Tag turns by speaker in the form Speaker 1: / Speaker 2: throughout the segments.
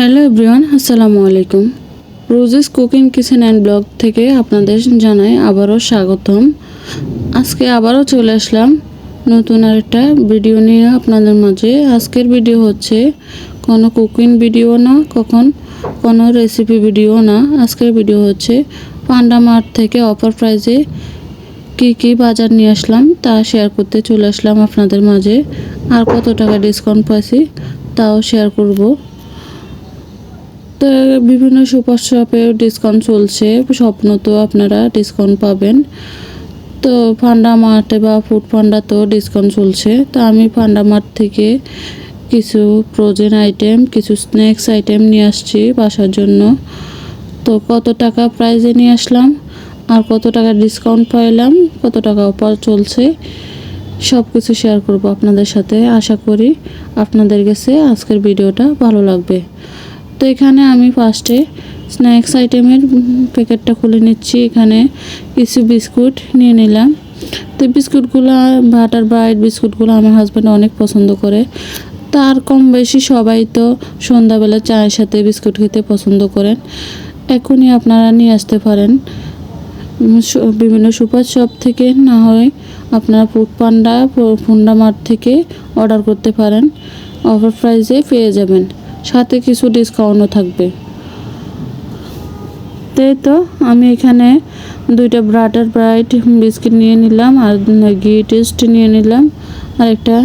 Speaker 1: Hello everyone, আসসালামু আলাইকুম। Roses cooking kitchen and blog থেকে আপনাদের জানাই আবারও স্বাগতম। আজকে আবারও চলে আসলাম নতুন আরেকটা ভিডিও নিয়ে আপনাদের মাঝে। আজকের ভিডিও হচ্ছে কোনো কুকিং ভিডিও না, কখন কোনো রেসিপি ভিডিও না। আজকের ভিডিও হচ্ছে পান্ডা মার্ট থেকে অফার প্রাইজে কী কী বাজার নিয়ে আসলাম তা শেয়ার করতে চলে আসলাম আপনাদের মাঝে। আর কত টাকা ডিসকাউন্ট পাইছি তাও শেয়ার করব। তো বিভিন্ন সুপার শপে ডিসকাউন্ট চলছে। স্বপ্ন তো আপনারা ডিসকাউন্ট পাবেন। তো ফান্ডা মার্টে বা ফুড ফান্ডাতেও ডিসকাউন্ট চলছে। তো আমি ফান্ডা মার্ট থেকে কিছু ফ্রোজেন আইটেম কিছু স্ন্যাক্স আইটেম নিয়ে আসছি বাসার জন্য। তো কত টাকা প্রাইজে নিয়ে আসলাম? আর কত টাকা ডিসকাউন্ট পাইলাম? কত টাকা অফার চলছে? সব কিছু শেয়ার করব আপনাদের সাথে। আশা করি আপনাদের কাছে আজকের ভিডিওটা ভালো লাগবে। তো এখানে আমি ফার্স্টে স্ন্যাক্স আইটেমের প্যাকেটটা খুলে নিচ্ছি। এখানে কিছু বিস্কুট নিয়ে নিলাম। তো বিস্কুটগুলো বাটার ব্রাইট বিস্কুটগুলো আমার হাজব্যান্ড অনেক পছন্দ করে। তার কম বেশি সবাই তো সন্ধ্যাবেলা চায়ের সাথে বিস্কুট খেতে পছন্দ করেন। এখনই আপনারা নিয়ে আসতে পারেন। বিভিন্ন সুপার শপ থেকে না হয় আপনারা ফুড পান্ডা ফুন্ডা মার্ট থেকে অর্ডার করতে পারেন। অফার প্রাইসে পেয়ে যাবেন। সাথে কিছু ডিসকাউন্টও থাকবে। তাই তো, আমি এখানে দুইটা ব্রাটার ব্রাইট বিস্কিট নিয়ে নিলাম আর ঘি টেস্ট নিয়ে নিলাম। আর একটা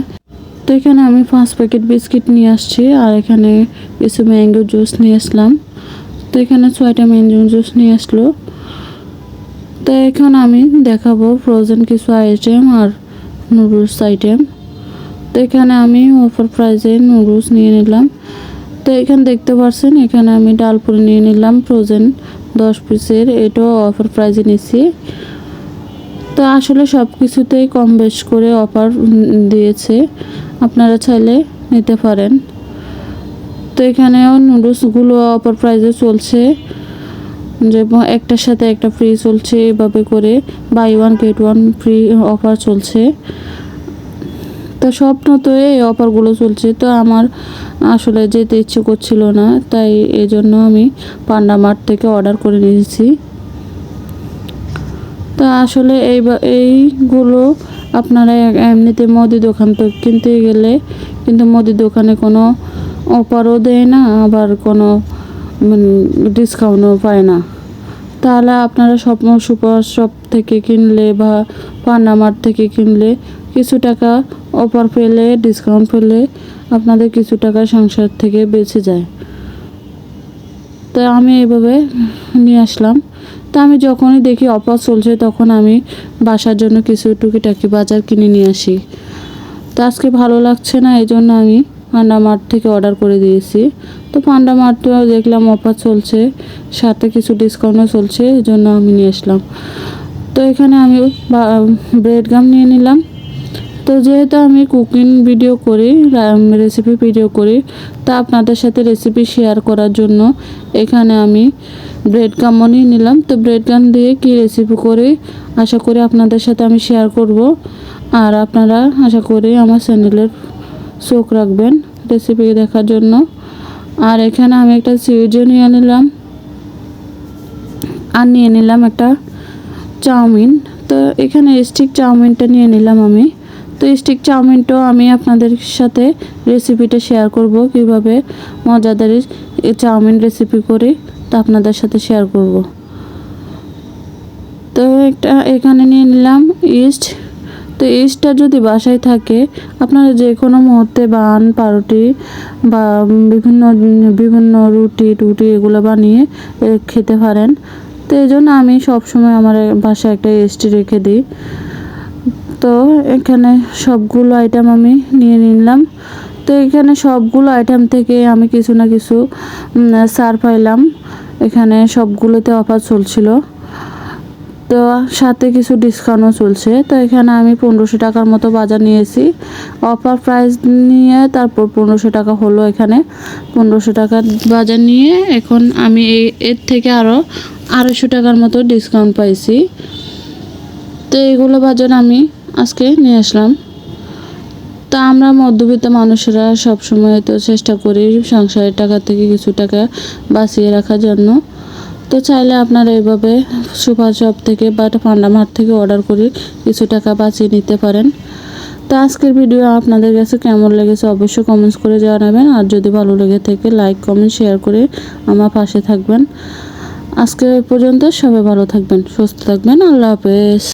Speaker 1: তো এখানে আমি পাঁচ প্যাকেট বিস্কিট নিয়ে আসছি আর এখানে কিছু ম্যাঙ্গো জুস নিয়ে আসলাম। তো এখানে ছয়টা ম্যাঙ্গো জুস নিয়ে আসলো। তো এখন আমি দেখাবো ফ্রোজেন কিছু আইটেম আর নুডলস আইটেম তো এখানে আমি অফার প্রাইজে নুডলস নিয়ে নিলাম। তো এখানে দেখতে পাচ্ছেন এখানে আমি ডালপুরি নিয়ে নিলাম ফ্রোজেন দশ পিসের এটাও অফার প্রাইজে নিচ্ছি। তো আসলে সব কিছুতেই কম বেশ করে অফার দিয়েছে। আপনারা চাইলে নিতে পারেন। তো এখানেও নুডলসগুলো অফার প্রাইজে চলছে। যে একটার সাথে একটা ফ্রি চলছে এভাবে করে। Buy one get one free offer চলছে। তো স্বপ্ন তো এই অফারগুলো চলছে, তো আমার আসলে যেতে ইচ্ছে করছিল না, তাই এই জন্য আমি পান্ডা মার্ট থেকে অর্ডার করে নিয়েছি। তো আসলে এই এইগুলো আপনারা এমনিতে মুদি দোকান তো কিনতে গেলে, কিন্তু মুদি দোকানে কোনো অফারও দেয় না, আবার কোনো ডিসকাউন্টও পায় না। তাহলে আপনারা স্বপ্ন সুপার শপ থেকে কিনলে বা পান্ডা মার্ট থেকে কিনলে কিছু টাকা অফার পেলে ডিসকাউন্ট পেলে আপনাদের কিছু টাকা সংসার থেকে বেঁচে যায়। তো আমি এভাবে নিয়ে আসলাম। তো আমি যখনই দেখি অফার চলছে তখন আমি বাসার জন্য কিছু টুকিটাকি বাজার কিনে নিয়ে আসি। তো আজকে ভালো লাগছে না, এই জন্য আমি পান্ডা মার্ট থেকে অর্ডার করে দিয়েছি। তো পান্ডা মার্টেও দেখলাম অফার চলছে, সাথে কিছু ডিসকাউন্টও চলছে, এই জন্য আমি নিয়ে আসলাম। তো এখানে আমি ব্রেড গাম নিয়ে নিলাম। তো যেহেতু আমি কুকিং ভিডিও করি রেসিপি ভিডিও করি, তা আপনাদের সাথে রেসিপি শেয়ার করার জন্য এখানে আমি ব্রেড নিয়ে নিলাম। তো ব্রেড গাম দিয়ে কি রেসিপি করি, আশা করি আপনাদের সাথে আমি শেয়ার করব। আর আপনারা আশা করি আমার চ্যানেলের চোখ রাখবেন রেসিপি দেখার জন্য। আর এখানে আমি একটা সুইজও নিয়ে নিলাম। আর নিয়ে নিলাম একটা চাউমিন। তো এখানে স্টিক চাউমিনটা নিয়ে নিলাম আমি। তো স্টিক চাউমিনটাও আমি আপনাদের সাথে রেসিপিটা শেয়ার করব কীভাবে মজাদার চাউমিন রেসিপি করি তা আপনাদের সাথে শেয়ার করব। তো একটা এখানে নিয়ে নিলাম ইস্ট তো ইস্টটা যদি বাসায় থাকে, আপনারা যে কোনো মুহূর্তে বান পাউরুটি বা বিভিন্ন বিভিন্ন রুটি, টুটি এগুলো বানিয়ে খেতে পারেন। তো এই জন্য আমি সবসময় আমার বাসায় একটা ইস্টি রেখে দিই। তো এখানে সবগুলো আইটেম আমি নিয়ে নিলাম। তো এখানে সবগুলো আইটেম থেকে আমি কিছু না কিছু সার পাইলাম। এখানে সবগুলোতে অফার চলছিল। তো সাথে কিছু ডিসকাউন্টও চলছে। তো এখানে আমি পনেরোশো টাকার মতো বাজার নিয়েছি। অফার প্রাইস নিয়ে তারপর পনেরোশো টাকা হলো এখানে। পনেরোশো টাকার বাজার নিয়ে এখন আমি এর থেকে আরও আড়াইশো টাকার মতো ডিসকাউন্ট পাইছি। তো এগুলো বাজার আমি আজকে নিয়ে আসলাম। তো আমরা মধ্যবিত্ত মানুষেরা সবসময় তো চেষ্টা করি সংসারের টাকা থেকে কিছু টাকা বাঁচিয়ে রাখার জন্য। তো চাইলে আপনারা এইভাবে সুপার শপ থেকে বা পান্ডা মার্ট থেকে অর্ডার করে কিছু টাকা বাঁচিয়ে নিতে পারেন। তো আজকের ভিডিও আপনাদের কাছে কেমন লেগেছে অবশ্যই কমেন্টস করে জানাবেন। আর যদি ভালো লেগে থাকে লাইক কমেন্ট শেয়ার করে আমার পাশে থাকবেন। আজকে পর্যন্ত সবাই ভালো থাকবেন, সুস্থ থাকবেন। আল্লাহ হাফেজ।